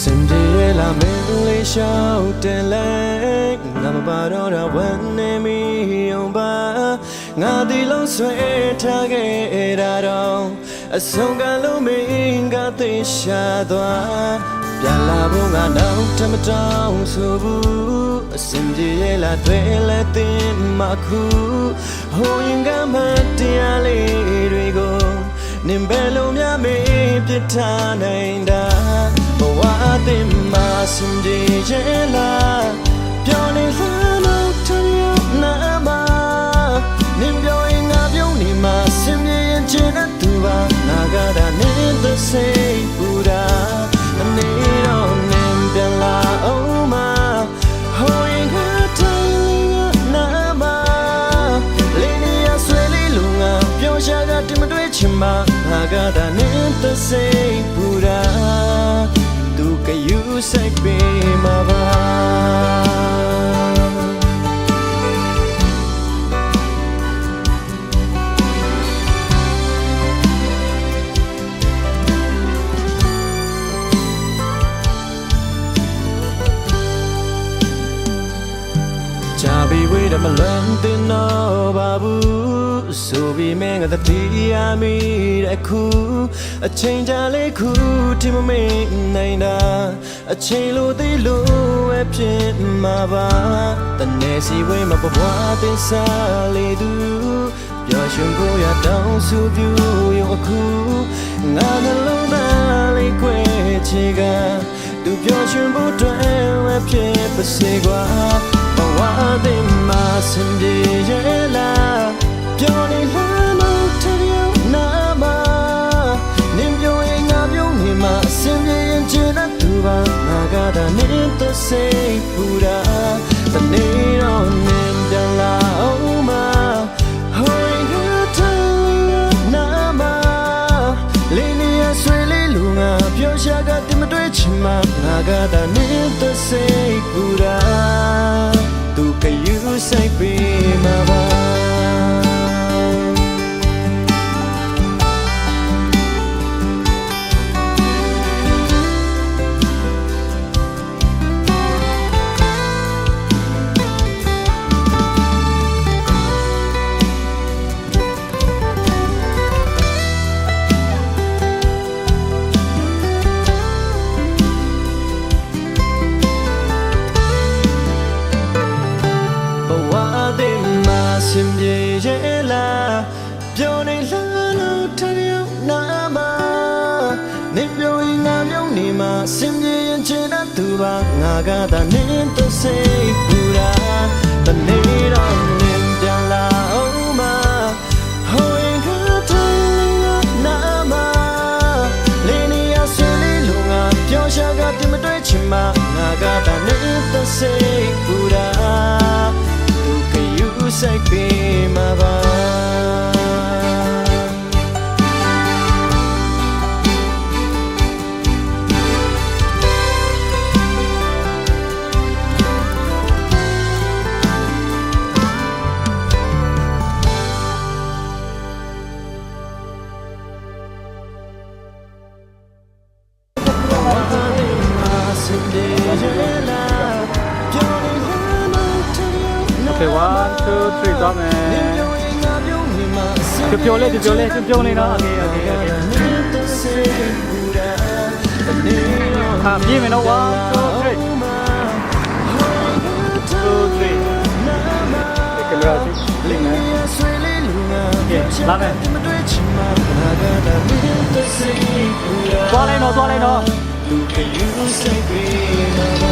စင်ဒီလာမင်းလေးရှောက်တယ်လဲငါမပါတော့တာဝန်နေမီအောင်ပါငါဒီလုံးဆွဲထားခဲ့တာတော့အဆုံးကလုံးမင်းကသိရှာသွားပြန်လာဖို့ငါတော့တမတောင်းဆိုဘူးအစင်ဒီလာတွေ့လဲတင်မခုဟိုရင်ကမှတရားလေးတွေကိုနင်ဘယ်လိုများမေးပြထားနိုင်တာဘ ဝအသစ်မှာစင်ဒီရဲ့လားပြောနေလားလို့ထင်ရနာမနင်ပြောရင်ငါပြုံးနေမှာစင်ပြေရင်ချင်တဲ့သူပါငါကဒါနင်သစိတ်ပူတာအနေတော့နင်ပြန်လာအောင်မဟိုရင်ကတိုင်းလေးကနာမလေးနေရဆွေလေးလူငါပြောရှာကတင်မတွေ့ချင်မှာငါကဒါန ယူဆို ကြပြီဝေးတယ်မလွန်တင်တော့ပါဘူးဆိုပြီးမင်းကတတိယမိတဲ့ခုအချိန်ကြာလေးခုထင်မမေ့နိုင်တာအချိန်လိုသေးလို့ပဲဖြစ်မှာပါတနေ့စီဝေးမှာဘွားတင်စားလေးသူပျော်ရွှင်ကိုရတောင်းဆိုပြရုံအခုငါနှလုံးသားလေးခွဲချေကသူပျော်ရွှင်ဖို့အတွက်ပဲဖြစ်ပါစေကွာဘ ဝအသစ်မှာစင်ပြေရဲ့လားပြောနေလားလို့ထင်ရနာမနင်ပြောရင်ငါပြောနေမှာစင်ပြေရင်ချင်တဲ့သူပါငါကသာနင်သစိတ်ပူတာတနေ့တော့နင်ပြန်လာအောင်မဟိုရင်ကတိုင်းနာမလေးနေရဆွေလေးလူငါပြောရှာကတင်မတွေ့ချင်မှာငါကသာနင်သစိတ်ပူတာ kayo sa ibig စင်ပြေရင်ချင်တဲ့သူပါငါကသာနင်းသစိတ်ပူတာတနေ့တော့နင်ပြန်လာအောင်မဟိုရင်ကတိုင်းနာမလေးနေရဆွေလေးလူငါပြောရှာကတင်မတွေ့ချင်မှာငါကသာနင်းသစိတ်ပူတာ tu que you say be my boy Okay, one, two, three, go man. ပျော်ပျော်လေးပျော်လေးပျော်လေးနော် Okay, okay, okay. ဟာပြင်းမယ်နော်1 2 3 2 3ကင်မရာကြည့်လင်းမယ် Okay, လာမယ်သွားလိုက်နော်သွားလိုက်နော် Can you say be my